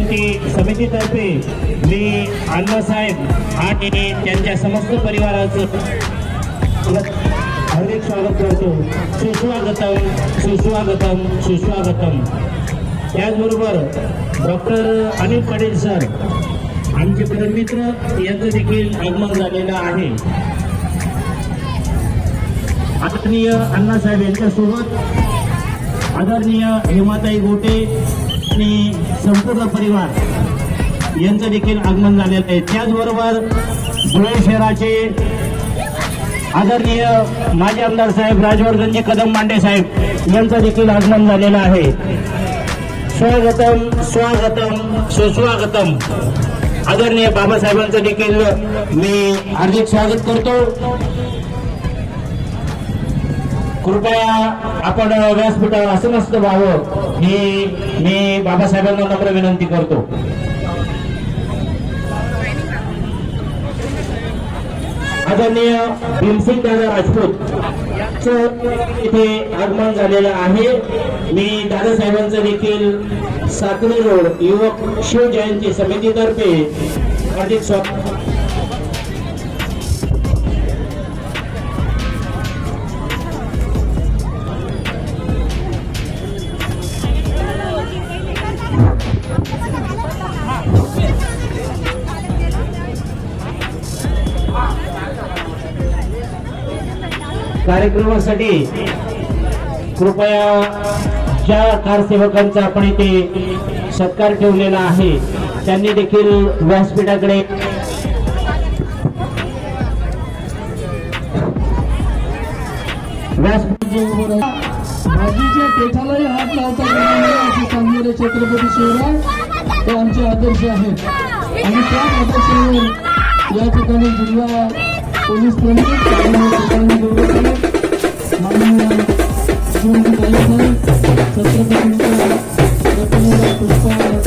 समिती समितीतर्फे मी अण्णासाहेब आणि त्यांच्या समस्त परिवाराचं हार्दिक स्वागत करतो. सुस्वागतम सुस्वागतम सुस्वागतम. त्याचबरोबर डॉक्टर अनिल पटेल सर आमचे मित्र यांचं देखील आगमन झालेलं आहे. आदरणीय अण्णासाहेब यांच्यासोबत आदरणीय हेमाताई गोटे आणि संपूर्ण परिवार यांचं देखील आगमन झालेलं आहे. त्याचबरोबर धुळे शहराचे आदरणीय माजी आमदार साहेब राजवर्धनजी कदम मांडे साहेब यांचं देखील आगमन झालेलं आहे. स्वागतम स्वागतम सुस्वागतम. आदरणीय बाबासाहेबांचं देखील मी हार्दिक स्वागत करतो. कृपया आपण व्यासपीठावर असं नसतं व्हावं ही मी बाबासाहेबांना नम्र विनंती करतो. आदरणीय भीमसिंग दादा राजपूत इथे आगमन झालेलं आहे. मी दादासाहेबांचं देखील सातवी रोड युवक शिवजयंती समितीतर्फे अधिक स्वागत कार्यक्रमासाठी कृपया ज्या कारसेवकांचा आपण इथे सत्कार ठेवलेला आहे त्यांनी देखील व्यासपीठाकडे भाजीच्या पेठालाही हात लावता असे सांगणारे छत्रपती शिवराय ते आमचे आदर्श आहेत. आणि त्या आदर्शावर या ठिकाणी जिल्हा పోలీసులను మనము కలిసి ఛత్రపతి పుష్పాలు